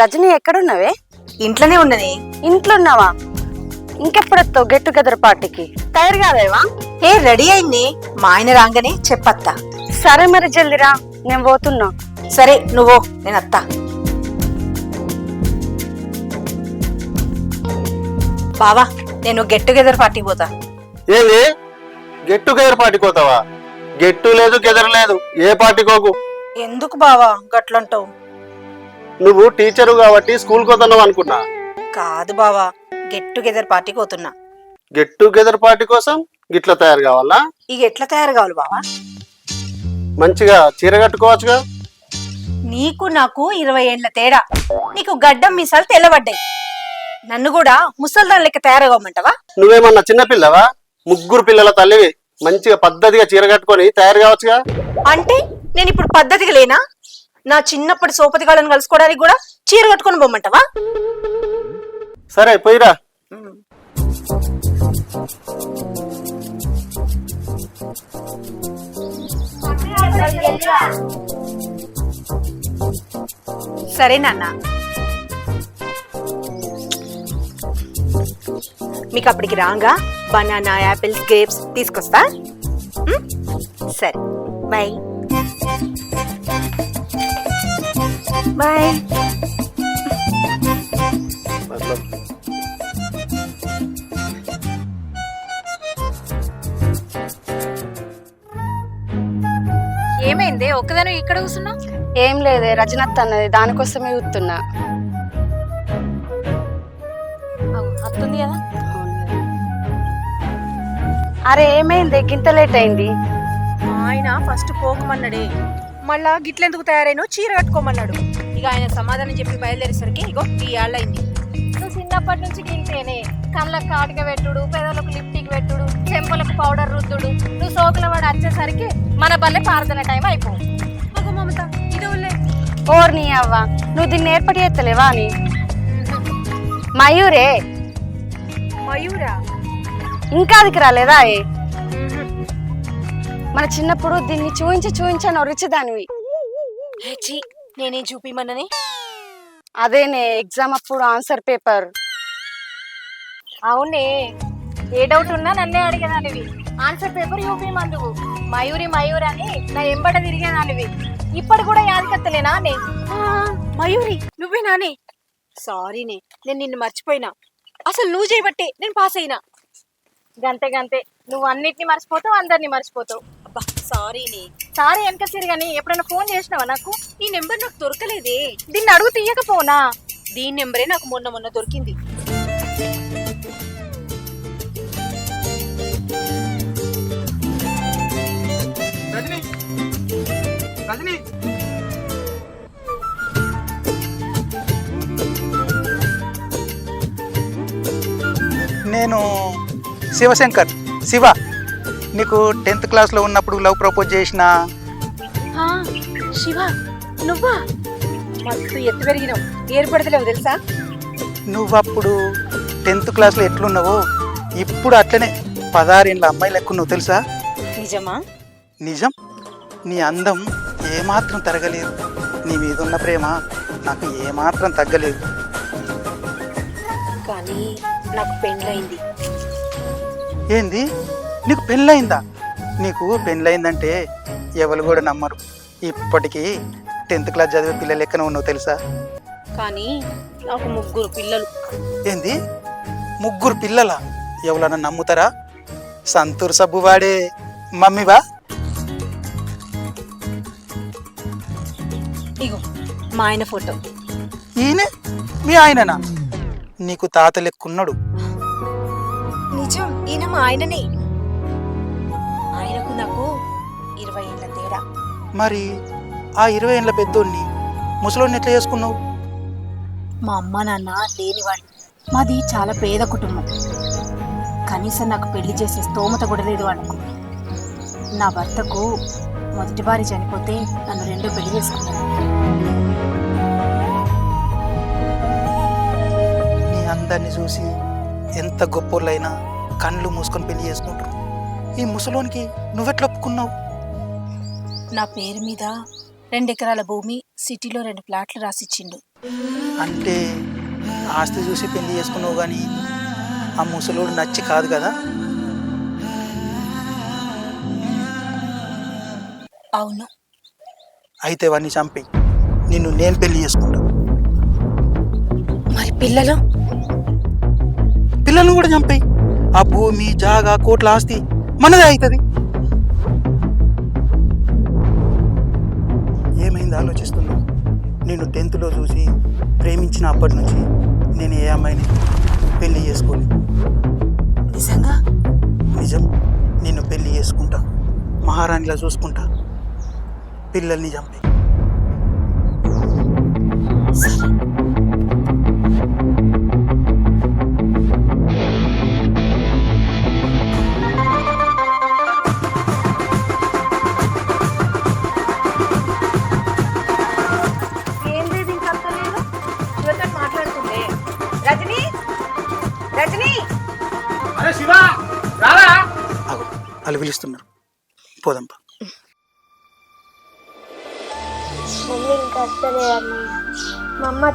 రజని ఎక్కడున్నావే? ఇంట్లోనే ఉన్నది. ఇంట్లో ఉన్నావా ఇంకెప్పుడు వస్తావు గెట్ టుగెదర్ పార్టీకి తయారు కాదేవా ఏ రెడీ అయింది. మా ఆయన రాగానే చెప్పత్తా. సరే మరి జల్దిరా నేను పోతున్నా. సరే నువ్వు నేను అత్తా. బావా నేను గెట్ టుగెదర్ పార్టీ పోతా. ఏది? గెట్ టుగెదర్ పార్టీకి పోతావా? గెట్టు లేదు గెదర్ లేదు. ఏ పార్టీకోకు ఎందుకు బావా గట్లంటావు? నువ్వు టీచరు కాబట్టి స్కూల్ పోతున్నావు అనుకున్నా. కాదు బావా గెట్ టుగెదర్ పార్టీకి పోతున్నా గెట్ టుగెదర్ పార్టీ కోసం గిట్ల తయారు కావాలా? ఇక ఎట్లా తయారు కావాలి బావా? మంచిగా చీర కట్టుకోవచ్చుగా? నీకు నాకు ఇరవై ఏండ్ల తేడా. నీకు గడ్డం మీసాలు తెల్లబడ్డాయి. నన్ను కూడా ముసల్దాన్ లెక్క తయారవ్వమంటావా నువ్వేమన్నా చిన్నపిల్లవా ముగ్గురు పిల్లల తల్లివి మంచిగా పద్ధతిగా చీర కట్టుకొని తయారు కావచ్చుగా? అంటే నేను ఇప్పుడు పద్ధతిగా లేనా? నా చిన్నప్పటి సోపతి గాళ్ళని కలుసుకోవడానికి కూడా చీర కట్టుకొని పోమంటావా? సరే పోయిరా. సరే నాన్న. మీకు అప్పటికి రాగా బనానా యాపిల్స్ గ్రేప్స్ తీసుకొస్తా? సరే. Bye bye. ఏమైంది? ఒక్కదాని ఇక్కడ కూర్చున్నావు? ఏం లేదే రజనత్ అన్నది. దానికోసమే చూస్తున్నా. అత్తుంది కదా? అరే ఏమైంది? గింత లేట్ అయింది. ఆయన ఫస్ట్ పోకమన్నాడే. మళ్ళా గిట్లెందుకు తయారైనో చీర కట్టుకోమన్నాడు. ఇక ఆయన సమాధానం చెప్పి బయలుదేరేసరికి ఇగో ఈ ఏళ్ళయింది నువ్వు చిన్నప్పటి నుంచి గింతేనే. కళ్ళకు కాటుక పెట్టుడు పెదవులకు లిప్టిక్ పెట్టుడు చెంపలకు పౌడర్ రుద్దుడు. నువ్వు సోకుల వాడు వచ్చేసరికి మన బల్లె పారుదల టైం అయిపో. అగో మమత ఇదోలే ఓర్ నీ అవ్వ నువ్వు దీన్ని ఏర్పడి ఎత్తలేవా అని. మయూరే. మయూరా? ఇంకా అదికి రాలేదా మన చిన్నప్పుడు దీన్ని చూయించి చూయించని ఒరిచేదానివి. హెచ్చి నేనేం చూపిమన్నని? అదేనే ఎగ్జామ్ అప్పుడు ఆన్సర్ పేపర్. అవునే. ఏ డౌట్ ఉన్నా నన్నే అడిగేదానివి. ఆన్సర్ పేపర్ యూపీ మందువు మయూరి మయూరి అని నా ఎంబడ తిరిగేదానివి. ఇప్పుడు కూడా యాదకత్తలేనా నే? మయూరి నువ్వే నానే. సారీనే నేను నిన్ను మర్చిపోయినా. అసలు నువ్వు చేయబట్టే నేను పాస్ అయినా గంతే గంతే. నువ్వు అన్నిటిని మర్చిపోతావు అందరినీ మర్చిపోతావు. అబ్బా సారీనే సారీ వెనక తిరిగాని ఎప్పుడైనా ఫోన్ చేసినావా నాకు? ఈ నెంబర్ నాకు దొరకలేదే. దీన్ని అడుగు తీయకపోనా? దీని నెంబరే నాకు మొన్న మొన్న దొరికింది. రజని. రజని. నేను శివశంకర్ శివ. నీకు టెన్త్ క్లాస్లో ఉన్నప్పుడు లవ్ ప్రపోజ్ చేసిన? శివ నువ్వా? మస్తు ఎత్తు పెరిగినావు. ఏర్పడతలేవు తెలుసా? నువ్వప్పుడు టెన్త్ క్లాస్లో ఎట్లున్నావో ఇప్పుడు అట్లనే పదహారేళ్ళ అమ్మాయి లెక్క నువ్వు తెలుసా? నిజమా? నిజం. నీ అందం ఏమాత్రం తరగలేదు. నీ మీద ఉన్న ప్రేమ నాకు ఏమాత్రం తగ్గలేదు. కానీ నాకు పెండ్లైంది ఏంది? నీకు పెళ్ళయిందా? నీకు పెళ్ళయిందంటే ఎవరు కూడా నమ్మరు. ఇప్పటికీ టెన్త్ క్లాస్ చదివే పిల్లల లెక్కన ఉన్నావు తెలుసా? కానీ నాకు ముగ్గురు పిల్లలు. ఏంది? ముగ్గురు పిల్లల? ఎవరన్నా నమ్ముతారా? సంతూర్ సబ్బు వాడే మమ్మీవా? ఇగో మా ఆయన ఫోటో. ఈయనే? మీ ఆయననా? నీకు తాత లెక్కున్నాడు. నిజం ఈయన మా ఆయననే. మరి ఆ ఇరవై ఏళ్ళ పెద్దోడిని ముసలోడిని ఎట్లా చేసుకున్నావు? మా అమ్మ నాన్న లేనివాళ్ళు మాది చాలా పేద కుటుంబం. కనీసం నాకు పెళ్ళి చేసే స్తోమత కూడా లేదు వాళ్ళకు నా భర్తకు మొదటి భార్య చనిపోతే నన్ను రెండో పెళ్ళి చేసుకున్నాను నీ అందరిని చూసి ఎంత గొప్పోళ్ళైనా కళ్ళు మూసుకొని పెళ్ళి చేసుకుంటారు. ఈ ముసలోనికి నువ్వెట్లా ఒప్పుకున్నావు? నా పేరు మీద రెండు ఎకరాల భూమి సిటీలో రెండు ప్లాట్లు రాసిచ్చిండు. అంటే ఆస్తి చూసి పెళ్ళి చేసుకున్నావు కానీ ఆ ముసలోడు నచ్చి కాదు కదా? అవును. అయితే వాడిని చంపి నిన్ను నేను పెళ్ళి చేసుకుంటా. మరి పిల్లలు? పిల్లల్ని కూడా చంపేయి. ఆ భూమి జాగా కోట్ల ఆస్తి మనదే అవుతుంది ఏమైంది ఆలోచిస్తున్నావు నేను టెన్త్లో చూసి ప్రేమించిన అప్పటి నుంచి నేను ఏ అమ్మాయిని పెళ్ళి చేసుకోను. నిజంగా? నిజం. నిన్ను పెళ్ళి చేసుకుంటా. మహారాణిలా చూసుకుంటా. పిల్లల్ని చంపి. ఏం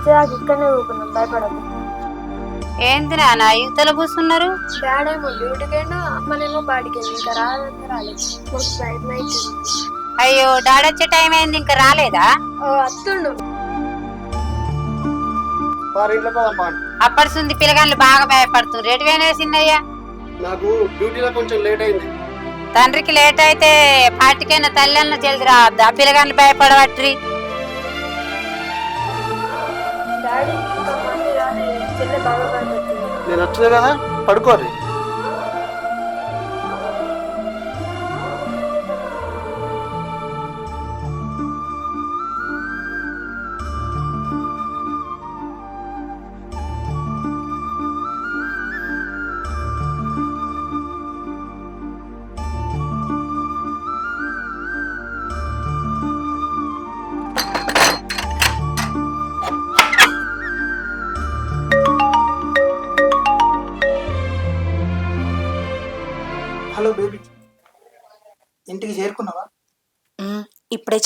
వచ్చేదాకా ఇక్కడనే ఊరుకున్నాం భయపడదు ఏంది నాన్న యువతలు కూర్చున్నారు అమ్మనేమో బాడికి ఇంకా రాలేదు. అవుతుంది అయ్యో డాడీ వచ్చే టైం అయింది ఇంకా రాలేదా? ఓ అత్తుండు. వారి ఇంట్లో పోదాం అప్పటి సుంది పిల్లగాళ్ళు బాగా భయపడుతుంది రేటు వేసినయ్యా నాకు డ్యూటీలో కొంచెం లేట్ అయింది. తండ్రికి లేట్ అయితే పాటికైనా తల్లి అన్న జల్ది రావద్దు? ఆ పిల్లగాళ్ళు భయపడవట్రి. భయపడుతుంది నేను కదా? పడుకోరు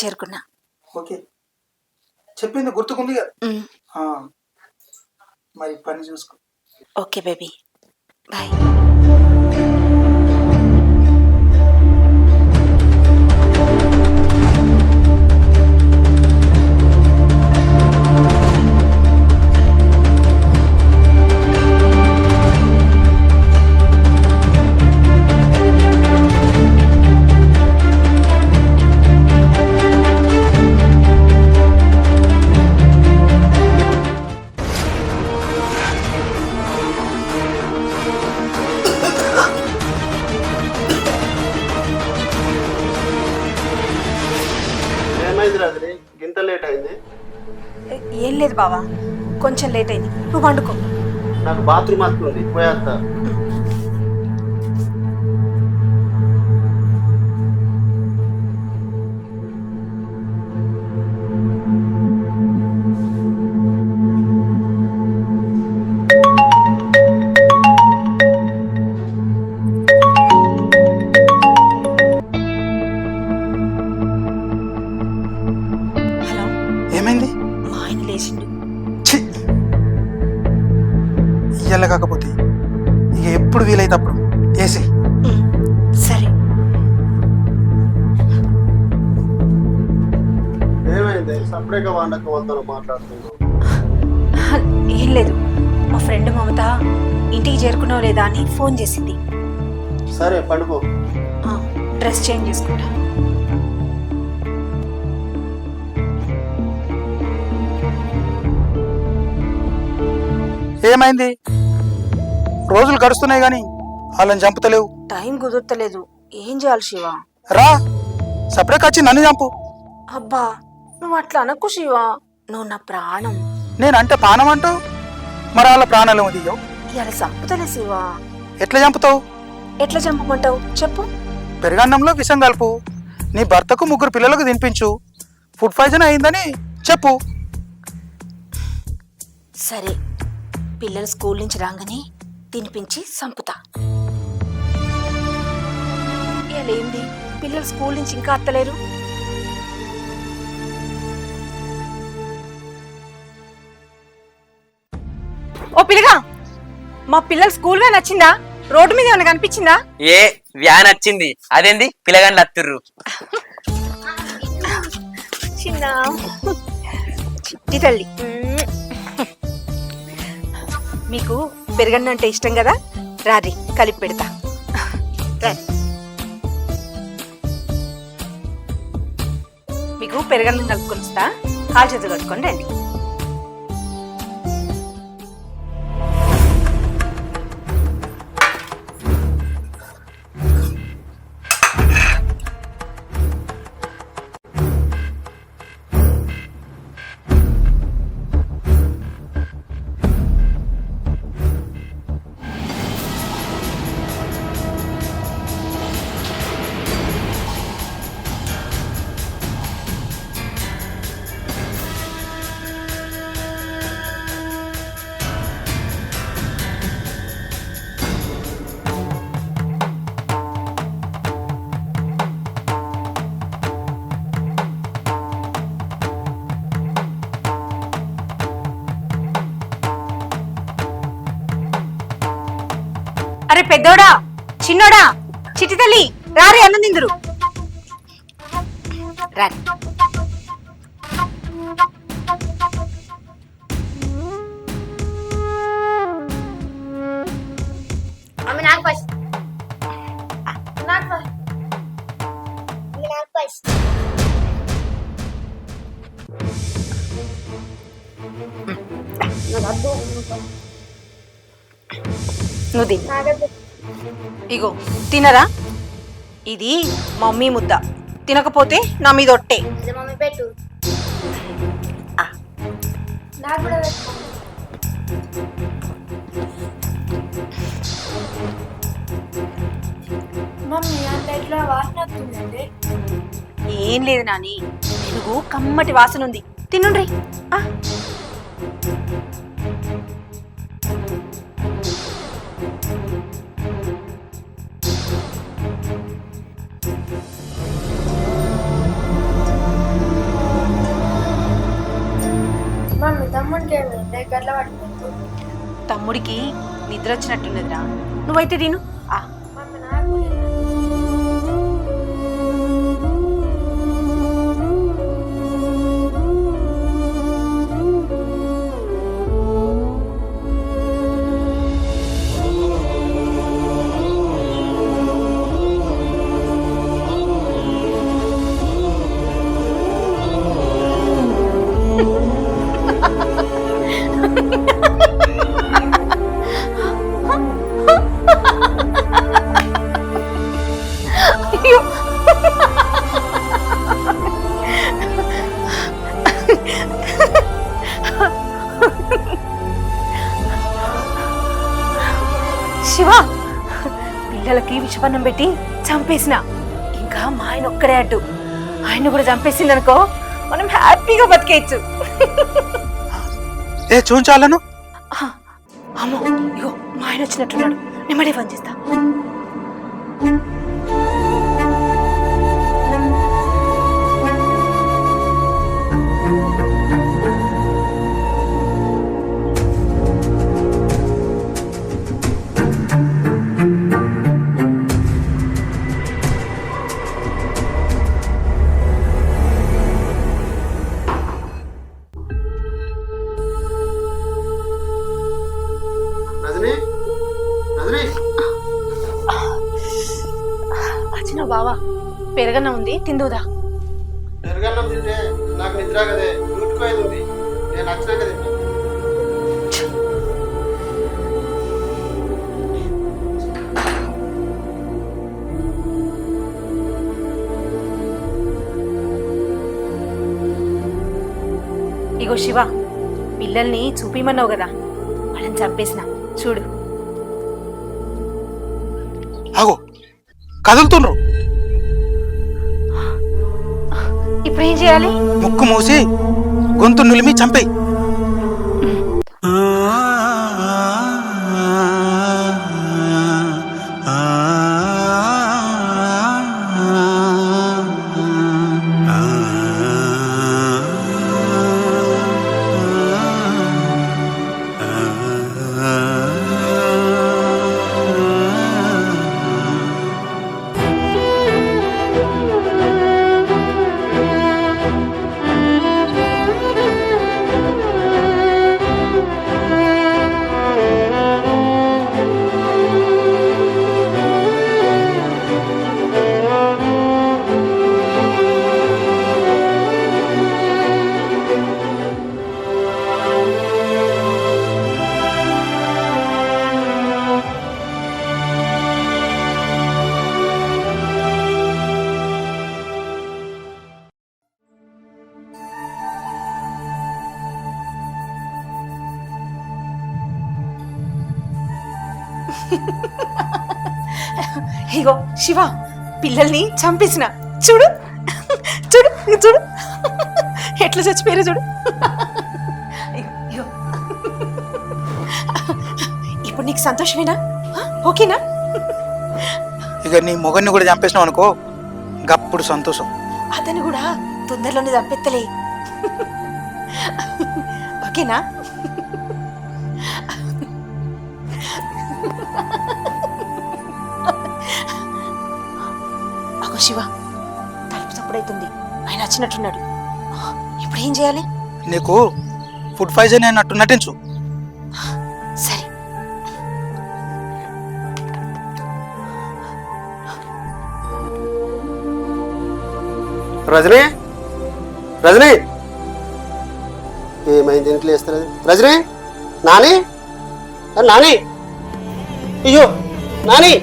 చేరుకున్నా. ఓకే. చెప్పింది గుర్తుకుంది కదా? మరి పని చూసుకో. Okay baby. బాయ్. బావా. కొంచెం లేట్ అయింది. నువ్వు వండుకో. నాకు బాత్రూమ్ వస్తుంది పోయేస్తా. ఏమైంది? రోజులు గడుస్తున్నాయి కానీ వాళ్ళని చంపుతలేవు. టైం కుదరతలేదు. ఏం చేయాలి శివ? రా సపరేట్ వచ్చి నన్ను చంపు. అబ్బా నువ్వు అట్లా అనకు శివ. నువ్వు నా ప్రాణం. నేనంటే పానం అంటావు మరి వాళ్ళ ప్రాణాలు తీయవు. ఇవాళ చంపుతలే శివ. ఎట్లా చంపుతావు? ఎట్లా చంపమంటావు? చెప్పు. పెరుగన్నంలో విషం కలుపు. నీ భర్తకు ముగ్గురు పిల్లలకు తినిపించు. ఫుడ్ పాయిజన్ అయిందని చెప్పు. సరే పిల్లలు స్కూల్ నుంచి రాగానే తినిపించి చంపుతా ఇవాళ ఏంది? పిల్లలు స్కూల్ నుంచి ఇంకా అత్తలేరు? పిల్లగా మా పిల్లలు స్కూల్ వ్యాన్ వచ్చిందా రోడ్డు మీద ఏమైనా కనిపించిందా? ఏ వ్యాన్ వచ్చింది అదేంది? పిల్లగాళ్ళు అత్తుర్రు. చిన్న. చిట్టి తల్లి. మీకు పెరగన్న అంటే ఇష్టం కదా? రారి కలిపి పెడతా. మీకు పెరగన్నం కలుపుకొని వస్తా. కాలు చేతులు కట్టుకొని రండి. పెద్దోడా చిన్నోడా చిట్టి తల్లి రారి అన్నం తిందురు రారి ఇగో తినరా? ఇది మమ్మీ ముద్ద. తినకపోతే నా మీద ఒట్టే. ఏం లేదు నాని. పెరుగు కమ్మటి వాసన ఉంది. తినుండ్రి తమ్ముడికి నిద్ర వచ్చినట్టున్నదిరా నువ్వైతే దీను చంపేసిన. ఇంకా మా ఆయన ఒక్కడే అడ్డు. ఆయన కూడా చంపేసిందనుకో మనం హ్యాపీగా బతికేయచ్చు. ఏ చూంచాలను? అమ్మో ఇగో మా ఆయన వచ్చినట్టున్నాడు. నేను మళ్ళీ ఫోన్ చేస్తా. తిందుదా నాకు నిద్ర నేను ఇగో శివ పిల్లల్ని చూపిమన్నావు కదా వాళ్ళని చంపేసిన. చూడు. ఆగో. కదులుతుండ్రు. చేయాలి? ముక్కు మూసి గొంతు నులిమి చంపేయి. శివ పిల్లల్ని చంపేసిన. చూడు. చూడు చూడు. ఎట్లా చచ్చిపోయారు చూడు. ఇప్పుడు నీకు సంతోషమేనా? ఓకేనా? ఇక నీ మొగన్ని కూడా చంపేసినావు అనుకో గప్పుడు సంతోషం. అతను కూడా తొందరలోనే చంపెత్తలే. ఓకేనా? శివ. తలుపు చప్పుడైతుంది. ఆయన వచ్చినట్టున్నాడు. ఇప్పుడు ఏం చేయాలి? నీకు ఫుడ్ పాయిజన్ అయినట్టు నటించు. సరే. రజనీ? రజనీ? ఏమైంది ఇంట్లో వేస్తారు రజనీ? నాని? నాని? అయ్యో నాని?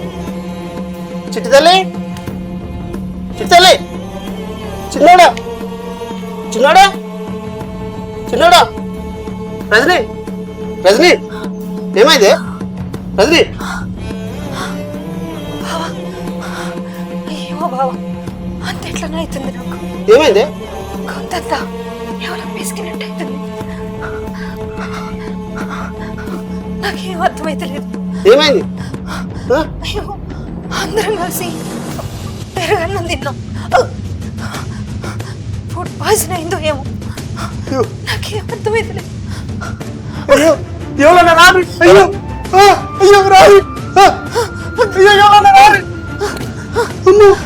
చిట్టి తల్లి? చిట్టి తల్లి చిన్నోడా. చిన్నోడా. చిన్నోడా. రజనీ. రజనీ. ఏమైంది? రజనీ. అయ్యో బావ. అంత ఎట్లనే అవుతుంది నాకు? ఏమైంది? కొంతంతా ఎవరో పిసికినట్టు అవుతుంది నాకేం అర్థమైతలేదు. ఏమైంది? ఆ? అయ్యో అందరం కలిసి పెరగన్నం తిన్నాం ఫుడ్ పాయిజన్ అయిందో ఏమో అయ్యో నాకేం అర్థమైతలేదు అయ్యో ఎవరన్నా రాదు అయ్యో ఆ, అయ్యో రాదు ఆ, అయ్యో ఎవరన్నా రాదు అమ్మో అయ్యో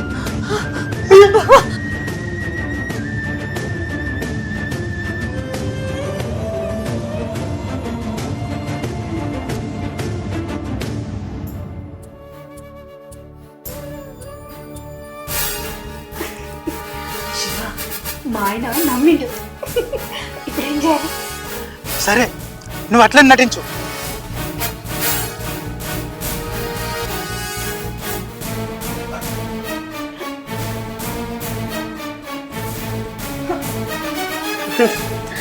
మా ఆయన నమ్మిండు. ఇప్పుడు ఏం చేయాలి? సరే నువ్వు అట్లనే నటించు.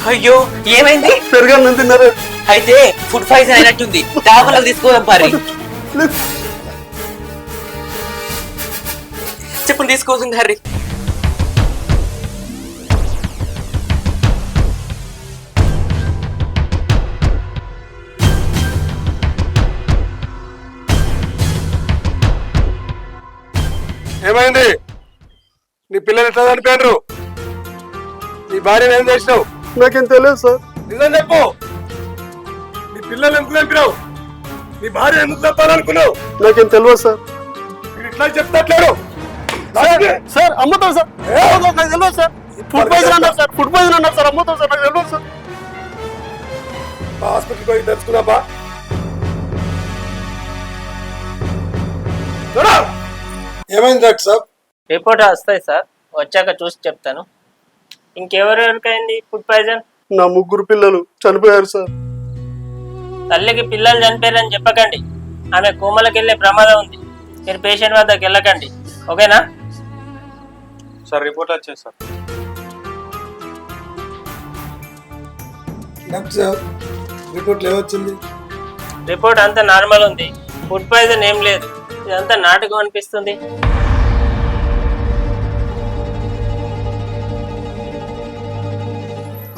అయ్యో ఏమైంది? పెరుగన్నం తిన్నారు? అయితే ఫుడ్ పాయిజన్ అయినట్టుంది. డాబాలకు తీసుకోదాం పారి. చెప్పులు తీసుకోసం హరి ఎట్లా చనిపోయారు నీ భార్యను ఏం చేసినావు? నాకేం తెలియదు సార్. నిజం చెప్పు. నీ పిల్లలు ఎందుకు చంపినావు? నీ భార్య ఎందుకు చంపాలనుకున్నావు? నాకేం తెలియదు సార్. మీరు ఇట్లా చెప్తట్లేడు. సార్ అమ్ముతాం సార్. నాకు తెలియదు సార్. ఫుడ్ పాయిజన్ అన్నారు సార్ ఫుడ్ పాయిజన్ అన్నారు సార్ అమ్ముతాం సార్ నాకు తెలియదు సార్. హాస్పిటల్కి పోయి తెలుసుకున్నావా? ఏమైంది డాక్టర్ సాబ్? రిపోర్ట్ వస్తాయి సార్. వచ్చాక చూసి చెప్తాను. ఇంకెవరెవరికైంది ఫుడ్ పాయిజన్? నా ముగ్గురు పిల్లలు చనిపోయారు సార్. తల్లికి పిల్లలు చనిపోయారని చెప్పకండి. ఆమె కోమలకి వెళ్ళే ప్రమాదం ఉంది. మీరు పేషెంట్ వద్దకు వెళ్ళకండి. ఓకేనా? సార్ రిపోర్ట్ వచ్చేది సార్. డాక్టర్ సాబ్ రిపోర్ట్ ఏమొచ్చింది రిపోర్ట్ అంతా నార్మల్ ఉంది. ఫుడ్ పాయిజన్ ఏం లేదు. ఇదంతా నాటకం అనిపిస్తుంది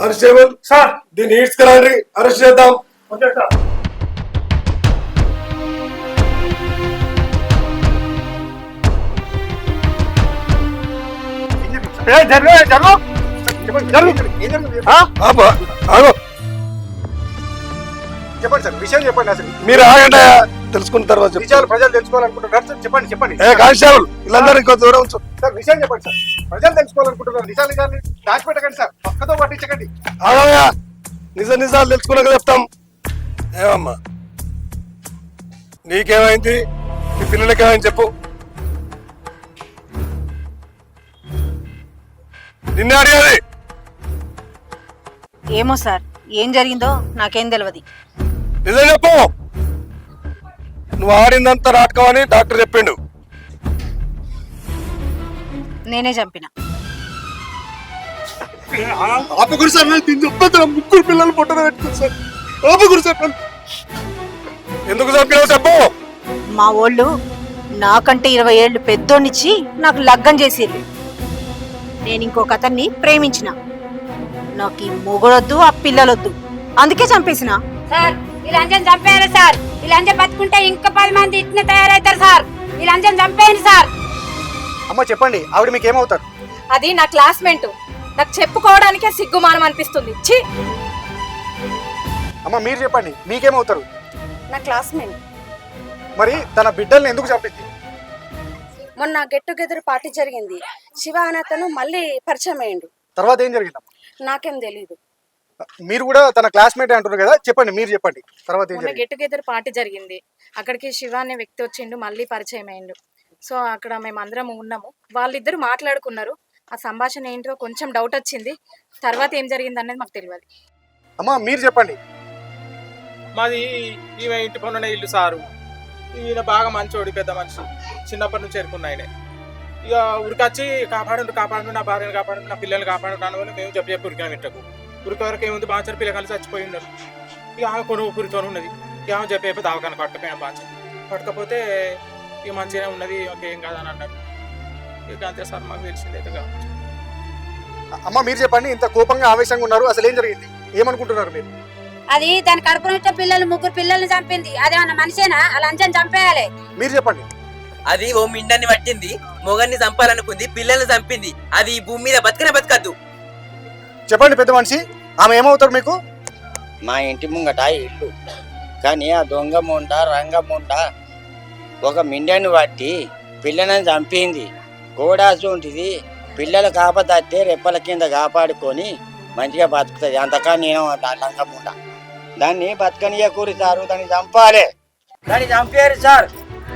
కానిస్టేబుల్ సార్ దీన్ని ఈడ్స్ కరండి అరెస్ట్ చేద్దాం. ఆపా, ఆగు. చెప్పండి సార్ విషయం చెప్పండి అసలు. మీరు ఆగండి తెలుసుకున్న తర్వాత. విషయాలు ప్రజలు తెలుసుకోవాలనుకుంటున్నారు సార్ చెప్పండి చెప్పండి. ఏ కానిస్టేబుల్ వీళ్ళందరూ ఇంకో దూరం ఉంచు. సార్ విషయం చెప్పండి సార్. ప్రజలు తెలుసుకోవాలనుకుంటున్నారు నిజాలు నిజాలు దాచిపెట్టకండి సార్. పక్కతో పట్టించకండి. ఆగవయ్యా నిజ నిజాలు తెలుసుకున్నాక చెప్తాం. ఏమమ్మా? నీకేమైంది? నీ పిల్లలకి ఏమైంది చెప్పు. నిన్నే అడిగేది ఏమో సార్ ఏం జరిగిందో నాకేం తెలియదు నిజం చెప్పు. నువ్వు ఆడిందంతా నాటకం అని డాక్టర్ చెప్పిండు. నేనే చంపిన. ఆపగురు సార్ నాకు దీన్ని చెప్పొద్దు నా ముగ్గురు పిల్లలు పొట్టన పెట్టుకుని సార్. ఆపగురు సార్. ఎందుకు చంపినావు చెప్పు. మా వాళ్ళు నాకంటే ఇరవై ఏళ్ళు పెద్దోనిచ్చి నాకు లగ్గం చేసిర్రు. నేను ఇంకొక అతన్ని ప్రేమించిన. నాకు ఈ మొగుడొద్దు ఆ పిల్లలొద్దు. అందుకే చంపేసిన. సార్ లంచం చంపేయాలి సార్. ఈ లంచం బతుకుంటే ఇంకా పది మంది ఇట్లా తయారవుతారు సార్. ఈ లంచం చంపేయండి సార్. అమ్మ చెప్పండి. ఆవిడ మీకు ఏమవుతారు అది నా క్లాస్మేట్. నాకు చెప్పుకోవడానికే సిగ్గుమానం అనిపిస్తుంది. ఛీ! అమ్మ మీరు చెప్పండి. మీకేమవుతారు? నా క్లాస్మేట్. మరి తన బిడ్డల్ని ఎందుకు చంపింది? మొన్న గెట్ టుగెదర్ పార్టీ జరిగింది. శివ అనే అతను మళ్ళీ పరిచయం అయ్యిండు. తర్వాత ఏం జరిగిందమ్మ? నాకేం తెలియదు మీరు కూడా తన క్లాస్మేట్ అంటున్నారు కదా చెప్పండి మీరు చెప్పండి. తర్వాత ఏం మొన్న జరిగింది? గెట్ టుగెదర్ పార్టీ జరిగింది. అక్కడికి శివ అనే వ్యక్తి వచ్చిండు మళ్ళీ పరిచయం అయ్యిండు సో అక్కడ మేము అందరం ఉన్నాము. వాళ్ళిద్దరు మాట్లాడుకున్నారు. ఆ సంభాషణ ఏంటో కొంచెం డౌట్ వచ్చింది. తర్వాత ఏం జరిగింది అనేది మాకు తెలియదు. అమ్మ మీరు చెప్పండి. మాది ఈమె ఇంటి పనున్న ఇల్లు సారు. ఈయన బాగా మంచోడు పెద్ద మనిషి. చిన్నప్పటి నుంచి ఎరుకున్న ఆయన. ఇక ఉరికొచ్చి కాపాడు కాపాడు నా భార్యను కాపాడు నా పిల్లల్ని కాపాడు అని మేము చెప్పి చెప్పి ఉరికాం ఇంటకు ఉరికి వరకు ఏముంది బాంచర్ పిల్ల కలిసి చచ్చిపోయి ఉన్నారు. ఇక ఆమె కొన్ని ఊపిరితో ఉన్నది. ఇక ఆమె చెప్పి చెప్పి దావకాన్ని పట్టకపోయినా బాంచర్ పట్టకపోతే ఇక మంచిగానే ఉన్నది ఏం కాదని అన్నారు ఇక అంతే సార్ మాకు తెలిసింది అయితే కావచ్చు అమ్మ మీరు చెప్పండి ఇంత కోపంగా ఆవేశంగా ఉన్నారు అసలు ఏం జరిగింది? ఏమనుకుంటున్నారు మీరు? అది దాని కడుపున పిల్లలు ముగ్గురు పిల్లల్ని చంపింది. అదేమన్నా మనిషేనా? ఆ లంచం చంపేయాలి. మీరు చెప్పండి. అది ఓ మిండాన్ని పట్టింది మొగన్ని చంపాలనుకుంది పిల్లల్ని చంపింది. అది ఈ భూమి మీద బతకనే బతకద్దు. చెప్పండి పెద్ద మనిషి ఆమె ఏమవుతారు మీకు? మా ఇంటి ముంగట ఇల్లు. కానీ ఆ దొంగ ముండ రంగ ముండ ఒక మిండని పట్టి పిల్లని చంపింది. గోడాసు ఉంటుంది. పిల్లలు కాపదత్తే రెప్పల కింద కాపాడుకొని మంచిగా బతుకుతుంది. అంతకా నేను ఆ లంగ ముండ. దాన్ని బతకనియ కూరుతారు దాన్ని చంపాలి. దాన్ని చంపారు సార్.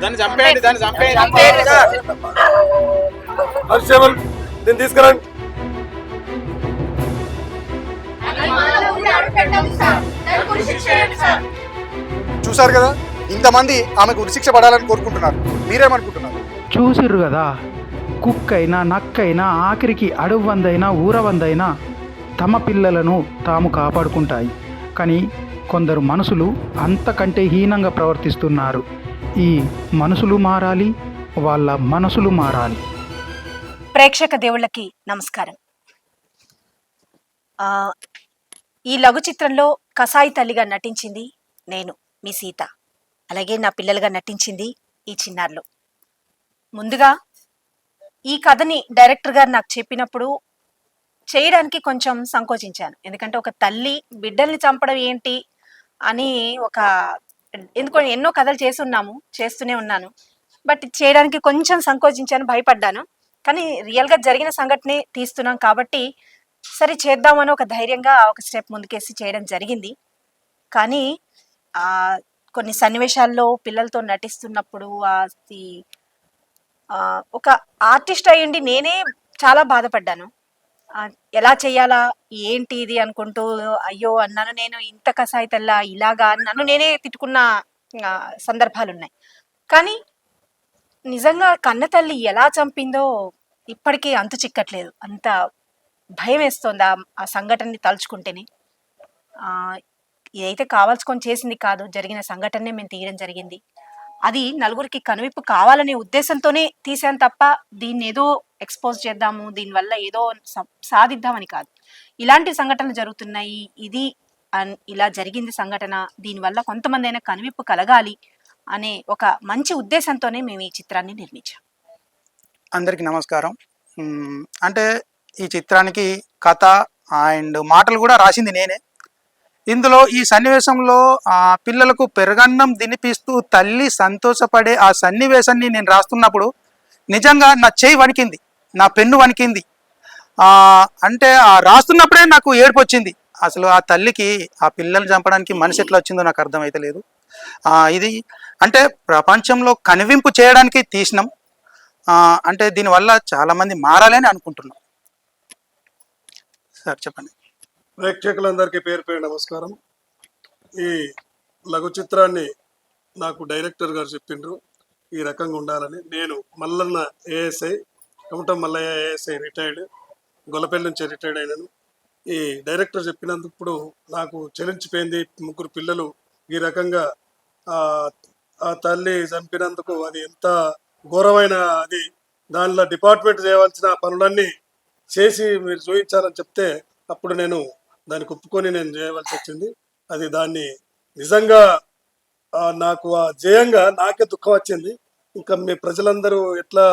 దాన్ని చంపేయండి దాన్ని చంపేయండి. సార్. దీన్ని తీసుకురండి. చూసారు కదా? ఇంతమంది ఆమెకు ఉరిశిక్ష పడాలని కోరుకుంటున్నారు. మీరేమనుకుంటున్నారు? చూసిర్రు కదా? కుక్కైనా నక్కైనా ఆఖరికి అడవందైనా ఊరవందైనా తమ పిల్లలను తాము కాపాడుకుంటాయి. కానీ కొందరు మనసులు అంతకంటే హీనంగా ప్రవర్తిస్తున్నారు. ఈ మనసులు మారాలి వాళ్ళ మనసులు మారాలి. ప్రేక్షక దేవుళ్ళకి నమస్కారం. ఆ, ఈ లఘు చిత్రంలో కసాయి తల్లిగా నటించింది నేను మీ సీత. అలాగే నా పిల్లలుగా నటించింది ఈ చిన్నారులు. ముందుగా ఈ కథని డైరెక్టర్ గారు నాకు చెప్పినప్పుడు చేయడానికి కొంచెం సంకోచించాను. ఎందుకంటే ఒక తల్లి బిడ్డల్ని చంపడం ఏంటి అని ఒక ఎందుకంటే ఎన్నో కథలు చేసి ఉన్నాము చేస్తూనే ఉన్నాను. బట్ చేయడానికి కొంచెం సంకోచించాను భయపడ్డాను. కానీ రియల్గా జరిగిన సంఘటనే తీస్తున్నాం కాబట్టి సరే చేద్దామని ఒక ధైర్యంగా ఒక స్టెప్ ముందుకేసి చేయడం జరిగింది. కానీ ఆ కొన్ని సన్నివేశాల్లో పిల్లలతో నటిస్తున్నప్పుడు ఆ ఆ, ఒక ఆర్టిస్ట్ అయ్యండి నేనే చాలా బాధపడ్డాను. ఎలా చేయాలా ఏంటి ఇది అనుకుంటూ అయ్యో అన్నాను నేను ఇంత కసాయితల్లా ఇలాగా అన్నాను నేనే తిట్టుకున్న సందర్భాలు ఉన్నాయి కానీ నిజంగా కన్న తల్లి ఎలా చంపిందో ఇప్పటికీ అంతు చిక్కట్లేదు. అంత భయం వేస్తుంది ఆ సంఘటనని తలుచుకుంటేనే? ఇదైతే కావాల్సుకొని చేసింది కాదు జరిగిన సంఘటనే మేము తీయడం జరిగింది. అది నలుగురికి కనువిప్పు కావాలనే ఉద్దేశంతోనే తీసాను తప్ప దీన్ని ఏదో ఎక్స్పోజ్ చేద్దాము దీనివల్ల ఏదో సాధిద్దామని కాదు. ఇలాంటి సంఘటనలు జరుగుతున్నాయి ఇది ఇలా జరిగింది సంఘటన దీనివల్ల కొంతమంది అయినా కనువిప్పు కలగాలి అనే ఒక మంచి ఉద్దేశంతోనే మేము ఈ చిత్రాన్ని నిర్మించాం. అందరికీ నమస్కారం. అంటే ఈ చిత్రానికి కథ అండ్ మాటలు కూడా రాసింది నేనే. ఇందులో ఈ సన్నివేశంలో ఆ పిల్లలకు పెరగన్నం తినిపిస్తూ తల్లి సంతోషపడే ఆ సన్నివేశాన్ని నేను రాస్తున్నప్పుడు నిజంగా నా చేయి వణికింది నా పెన్ను వణికింది. అంటే ఆ రాస్తున్నప్పుడే నాకు ఏడుపు వచ్చింది. అసలు ఆ తల్లికి ఆ పిల్లల్ని చంపడానికి మనిషి ఎట్లా వచ్చిందో నాకు అర్థమైతే లేదు. ఇది అంటే ప్రపంచంలో కనివింపు చేయడానికి తీసినాం. అంటే దీనివల్ల చాలామంది మారాలని అనుకుంటున్నాం. సార్ చెప్పండి. ప్రేక్షకులందరికీ పేరు పేరు నమస్కారం. ఈ లఘు చిత్రాన్ని నాకు డైరెక్టర్ గారు చెప్పిండ్రు. ఈ రకంగా ఉండాలని. నేను Mallanna ASI Kamatam Mallaiah ASI retired Gollapalli నుంచి రిటైర్డ్ అయినాను. ఈ డైరెక్టర్ చెప్పినందుకు ఇప్పుడు నాకు చెలించిపోయింది. ముగ్గురు పిల్లలు ఈ రకంగా ఆ తల్లి చంపినందుకు అది ఎంత ఘోరమైన అది. దానిలో డిపార్ట్మెంట్ చేయవలసిన పనులన్నీ చేసి మీరు చూపించాలని చెప్తే అప్పుడు నేను దానికి ఒప్పుకొని నేను చేయవలసి వచ్చింది. అది దాన్ని నిజంగా నాకు ఆ జయంగా నాకే దుఃఖం వచ్చింది. ఇంకా మీ ప్రజలందరూ ఎట్లా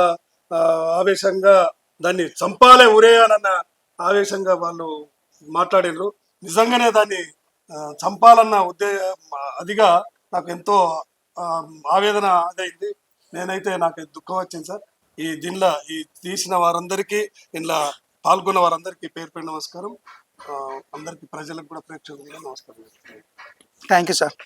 ఆవేశంగా దాన్ని చంపాలే ఉరేయాలన్న ఆవేశంగా వాళ్ళు మాట్లాడినరు నిజంగానే దాన్ని చంపాలన్న ఉద్దే అదిగా నాకు ఎంతో ఆవేదన అదైంది. నేనైతే నాకు దుఃఖం వచ్చింది సార్. ఈ దీనిలో ఈ తీసిన వారందరికీ ఇంట్లో పాల్గొన్న వారందరికీ పేరు పేరు నమస్కారం. అందరికీ ప్రజలకు కూడా ప్రేక్షకులకు నమస్కారం. Thank you sir